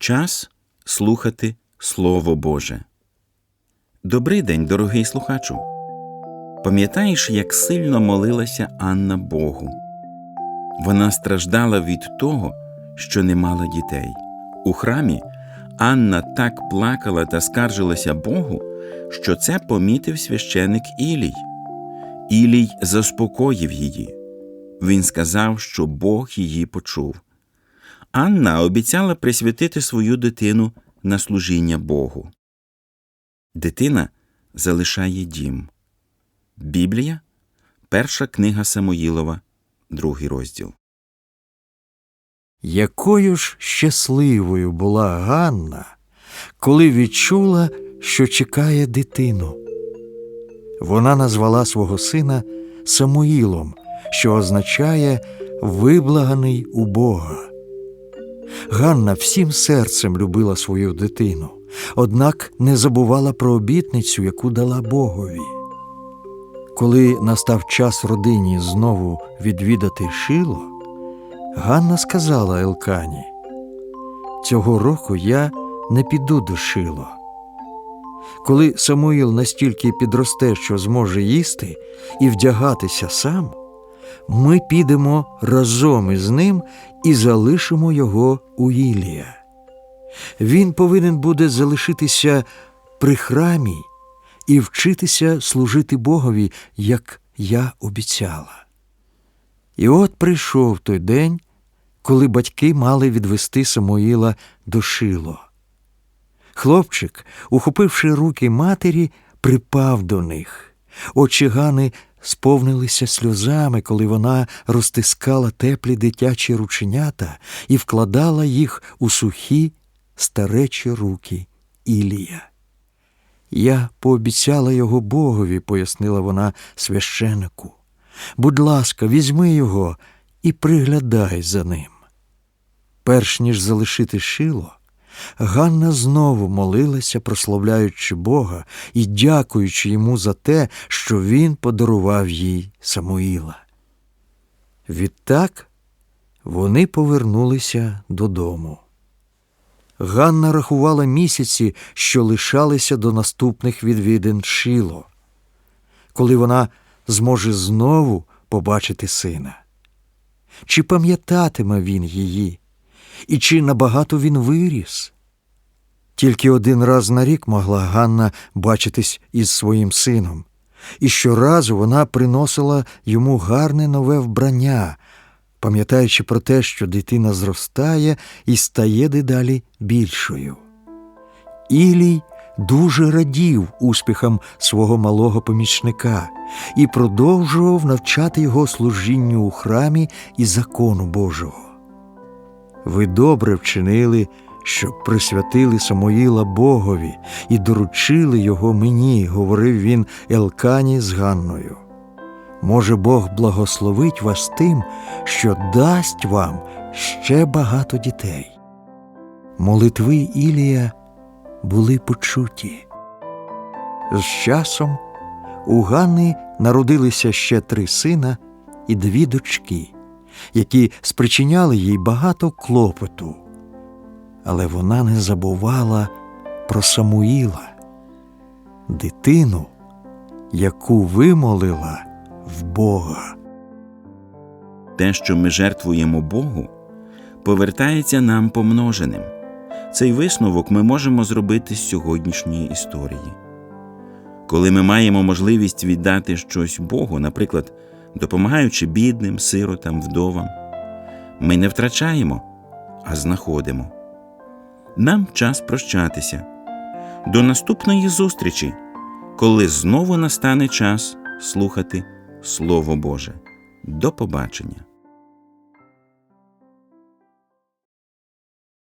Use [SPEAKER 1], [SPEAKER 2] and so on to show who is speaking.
[SPEAKER 1] Час слухати Слово Боже. Добрий день, дорогий слухачу. Пам'ятаєш, як сильно молилася Анна Богу? Вона страждала від того, що не мала дітей. У храмі Анна так плакала та скаржилася Богу, що це помітив священик Ілій. Ілій заспокоїв її. Він сказав, що Бог її почув. Анна обіцяла присвятити свою дитину на служіння Богу. Дитина залишає дім. Біблія, перша книга Самоїлова, другий розділ.
[SPEAKER 2] Якою ж щасливою була Ганна, коли відчула, що чекає дитину. Вона назвала свого сина Самуїлом, що означає виблаганий у Бога. Ганна всім серцем любила свою дитину, однак не забувала про обітницю, яку дала Богові. Коли настав час родині знову відвідати Шило, Ганна сказала Елкані, цього року я не піду до Шило. Коли Самуїл настільки підросте, що зможе їсти і вдягатися сам, ми підемо разом із ним і залишимо його у Ілія. Він повинен буде залишитися при храмі і вчитися служити Богові, як я обіцяла. І от прийшов той день, коли батьки мали відвести Самуїла до Шило. Хлопчик, ухопивши руки матері, припав до них. Очі Гани сповнилися сльозами, коли вона розтискала теплі дитячі рученята і вкладала їх у сухі старечі руки Ілія. Я пообіцяла його Богові, пояснила вона священику. Будь ласка, візьми його і приглядай за ним. Перш ніж залишити шило, Ганна знову молилася, прославляючи Бога і дякуючи йому за те, що він подарував їй Самуїла. Відтак вони повернулися додому. Ганна рахувала місяці, що лишалися до наступних відвідин Шило, коли вона зможе знову побачити сина. Чи пам'ятатиме він її, і чи набагато він виріс? Тільки один раз на рік могла Ганна бачитись із своїм сином, і щоразу вона приносила йому гарне нове вбрання, пам'ятаючи про те, що дитина зростає і стає дедалі більшою. Ілій дуже радів успіхам свого малого помічника і продовжував навчати його служінню у храмі і закону Божого. Ви добре вчинили, що присвятили Самоїла Богові і доручили його мені, говорив він Елкані з Ганною. Може, Бог благословить вас тим, що дасть вам ще багато дітей. Молитви Ілія були почуті. З часом у Ганни народилися ще три сина і дві дочки, які спричиняли їй багато клопоту. Але вона не забувала про Самуїла, дитину, яку вимолила в Бога.
[SPEAKER 1] Те, що ми жертвуємо Богу, повертається нам помноженим. Цей висновок ми можемо зробити з сьогоднішньої історії. Коли ми маємо можливість віддати щось Богу, наприклад, допомагаючи бідним, сиротам, вдовам, ми не втрачаємо, а знаходимо. Нам час прощатися. До наступної зустрічі, коли знову настане час слухати Слово Боже. До побачення!